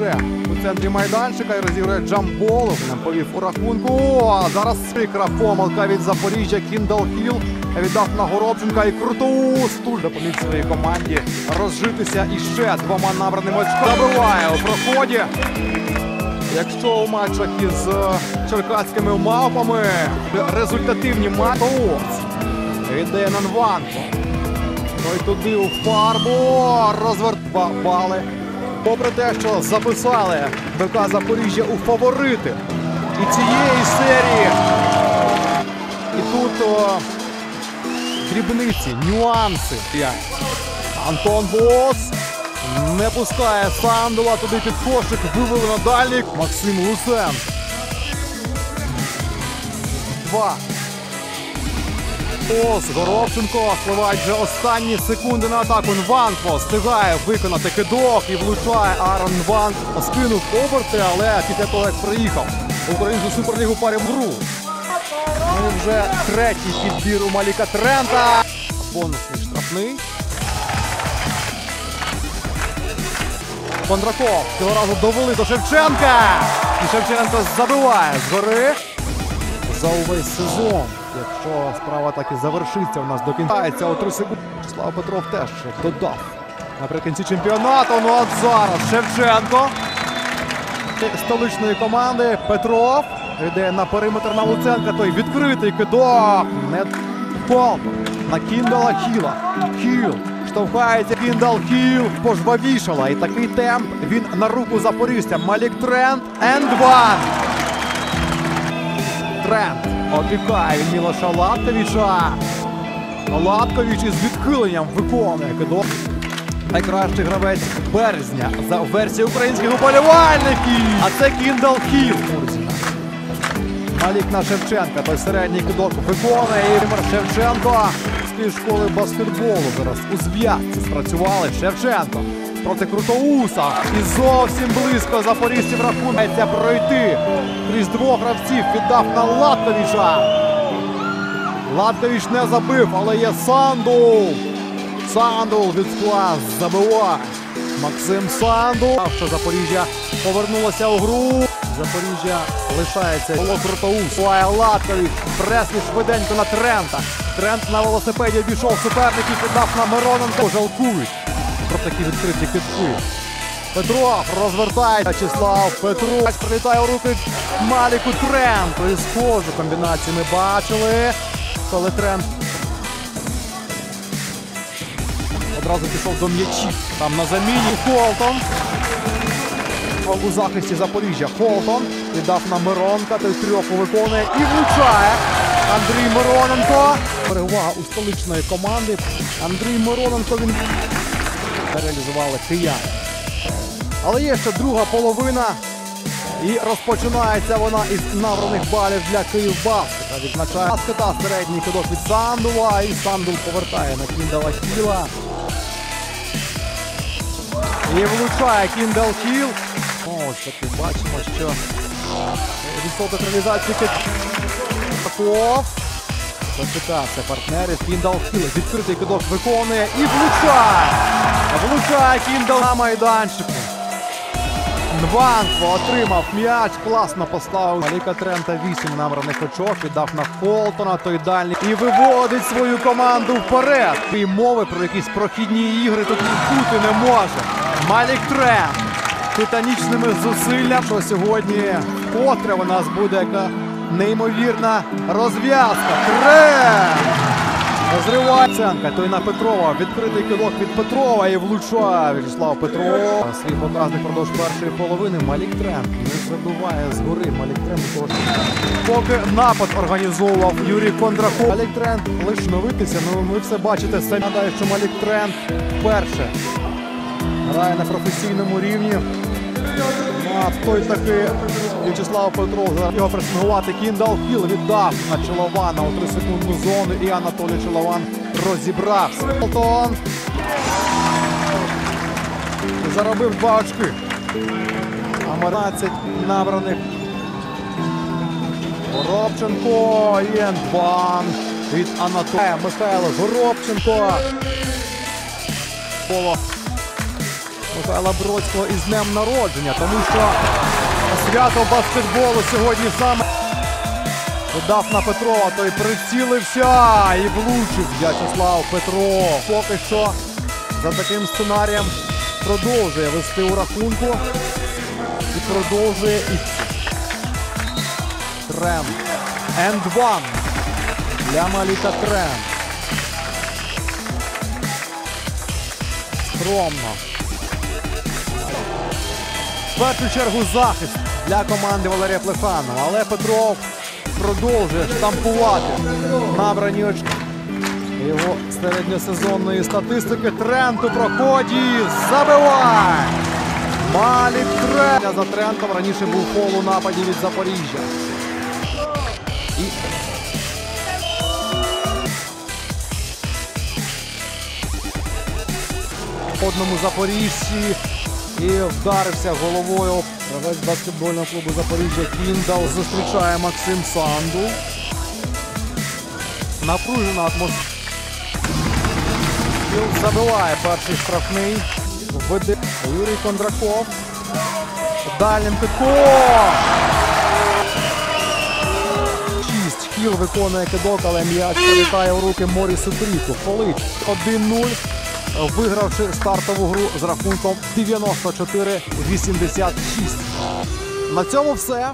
вже у центрі майданчика і розігрує джамбол. Нам повів у рахунку. А зараз прикра помилка від Запоріжжя. Кіндал Хіл віддав на Горобченка і Крутоус тут допоміг своїй команді розжитися і ще двома набраними очками. Забиває у проході. Якщо у матчах із е, черкаськими мавпами результативні матчі, віддає Нанванко. Той туди у фарбу розвертали. Попри те, що записали БК Запоріжжя у фаворити і цієї серії. І тут о, дрібниці, нюанси. Антон Бос не пускає Сандула туди під кошик, вивели на дальній. Максим Луцен. Два. Ос, Горобченко спливають вже останні секунди на атаку. Нванко встигає виконати кидок і влучає Аарон Нванк. Скинув оберти, але після того, як приїхав українську суперлігу парі в гру. Ну вже третій підбір у Маліка Трента. Бонусний штрафний. Кондраков цього разу довели до Шевченка. І Шевченко забиває згори за увесь сезон. Якщо справа так і завершиться у нас до кінця у 3 секунди. Слава Петров теж додав наприкінці чемпіонату. Ну от зараз Шевченко столичної команди Петров йде на периметр на Луценка. Той відкритий кидок. Не пол на Кіндала Хіла. Хіл. Штовхається Кіндал Хіл. Пожвавішала. І такий темп він на руку запорізьця. Малік Трент. Енд ван. Трент опікає він Мілоша Латковича. Латкович із відхиленням виконує кидок. Найкращий гравець березня за версією українських уболівальників. А це Кіндал Хіл. Мурзіна. Малік на Шевченка. Той середній кидок виконує. Ігор Шевченко з школи баскетболу зараз у зв'язці спрацювали. Шевченко проти Крутоуса. І зовсім близько запорізців рахункається пройти. Крізь двох гравців віддав на Латковича. Латкович не забив, але є Сандул. Сандул від скла забиває. Максим Сандул. Що Запоріжжя повернулося у гру. Запоріжжя лишається. Було Крутоус. Лає Латкович. Преслі швиденько на Трента. Трент на велосипеді обійшов суперників, піддав на Мироненко. Жалкують про такі відкриті китки. Петров розвертає Вячеслав Петров прилітає у руки Маліку Тренту. І схожу комбінацію ми бачили. Коли Трент одразу пішов до м'ячів. Там на заміні Холтон. У захисті Запоріжжя Холтон віддав на Миронка. Той трьоху виконує і влучає. Андрій Мироненко. Перевага у столичної команди. Андрій Мироненко він реалізували кияни. Але є ще друга половина. І розпочинається вона із набраних балів для Київбаскета. Відзначає Баскета середній кидок від Сандула. І Сандул повертає на Кіндала Хіла. І влучає Кіндал Хіл. Ось таки бачимо, що відсоток реалізації. Таков. Дочекався партнерів. Кіндал. Відкритий кидок виконує і влучає. Влучає Кіндал на майданчику. Нванко отримав м'яч, класно поставив. Маліка Трента 8 набраних очок, віддав на Холтона, той дальній. І виводить свою команду вперед. І мови про якісь прохідні ігри тут бути не може. Малік Трент титанічними зусиллями, що сьогодні вкотре у нас буде яка неймовірна розв'язка. Трент! Розриває Ценка, той на Петрова. Відкритий кидок від Петрова і влучає В'ячеслав Петров. Свій показник продовж першої половини. Малік Тренд не забиває згори. Малік Тренд також. Поки напад організовував Юрій Кондраков. Малік Тренд лише новитися. Ну ви все бачите. Самі нагадаю, що Малік Тренд вперше грає на професійному рівні. Той таки В'ячеслав Петров зараз його пресингувати. Кіндал Хіл віддав на Чолована у 3 секундну зону. І Анатолій Чолован розібрався. Полтон заробив два очки. А 12 набраних. Горобченко і від Анатолія Михайло Горобченко. Поло Михайла Бродського із днем народження, тому що свято баскетболу сьогодні саме Дав на Петрова, той прицілився і влучив В'ячеслав Петров. Поки що за таким сценарієм продовжує вести у рахунку і продовжує іти. Трем. Енд ван. Для Маліка Трем. Скромно. Першу чергу захист для команди Валерія Плеханова. Але Петров продовжує штампувати набрані очки. Його середньосезонної статистики тренд у проході забиває. Малік Трент. За Трентом раніше був фол у від Запоріжжя. І одному запоріжці і вдарився головою. Гравець баскетбольного клубу Запоріжжя Кіндал зустрічає Максим Санду. Напружена атмосфера. Кіл забиває перший штрафний. Веде Юрій Кондраков. Дальнім китком. Шість. Хіл виконує кидок, але м'яч прилітає у руки Морісу Тріку. Полич 1-0 вигравши стартову гру з рахунком 94-86. На цьому все.